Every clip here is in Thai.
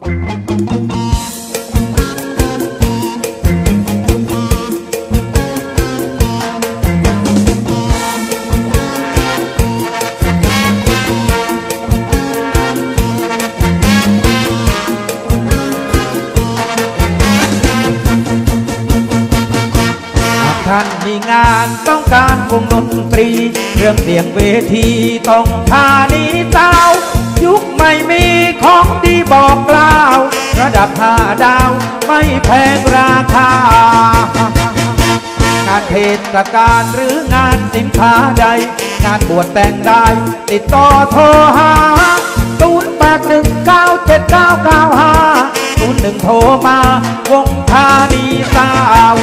ท่านมีงานต้องการวงดนตรีเครื่องเสียงเวทีต้องทานีเต้า ยุคไม่มีของดีบอก ดับห้าดาว ไม่แพงราคา งานเทศกาลหรืองานสินค้าใด งานบวชแต่งได้ ติดต่อโทรหา0 8 1 9 7 9 9 5 0 1โทรมา วงธานีสาว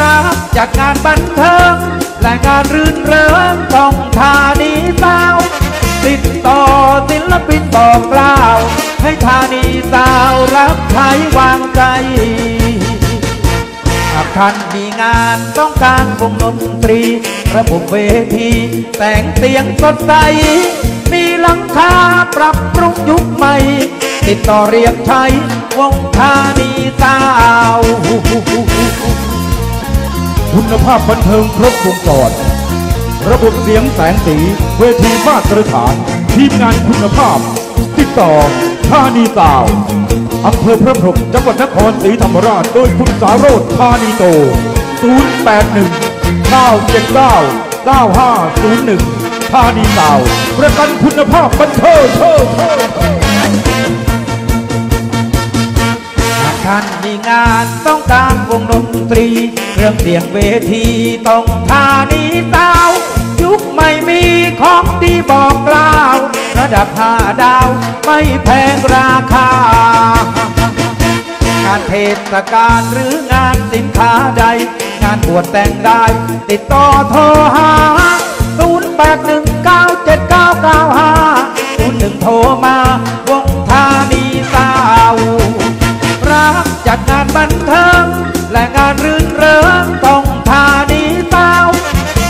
รับจากงานบันเทิง และงานรื่นเริงต้องธานีสาวติดต่อศิลปินบอกกล่าว ให้ธานีส รับใช้วางใจ หากท่านมีงานต้องการวงดนตรี ระบบเวที แต่งเตียงสดใส มีหลังคาปรับปรุงยุคใหม่ ติดต่อเรียกใช้วงธานีสาวคุณภาพบันเทิงครบวงจรระบบเสียงแสงสี เวทีมาตรฐาน ทีมงานคุณภาพ ติดต่อธานีสาว อำเภอพระพรหมจังหวัดนครศรีธรรมราช โดยคุณสาโรธธานีโต 081 979 9501ธานีสาว ประกันคุณภาพบันเทิงเท่าเท่าเท่านมีงานต้องการวงดนตรี เครื่องเสียงเวทีต้องธานีสาว ยุคไม่มีของดีบอกกล่าว ระดับห้าดาว ไม่แพงราคา ศกาลหรืองานสินค้าใด งานบวชแต่งได้ ติดต่อโทรหา 0 8 1 9 7 9 9 5 0 1 โทรมาวงธานีสาวรับจัดงานบันเทิง และงานรื่นเริงต้องธานีสาว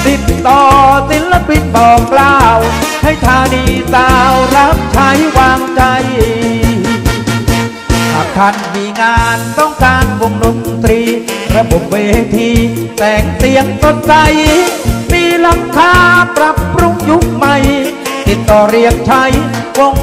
ติดต่อศิลปินบอกกล่าว ให้ธานีสาวรับ ท่านมีงานต้องการวงดนตรี ระบบเวทีแต่งเสียงสดใส มีหลังคาปรับปรุงยุคใหม่ ติดต่อเรียกใช้วง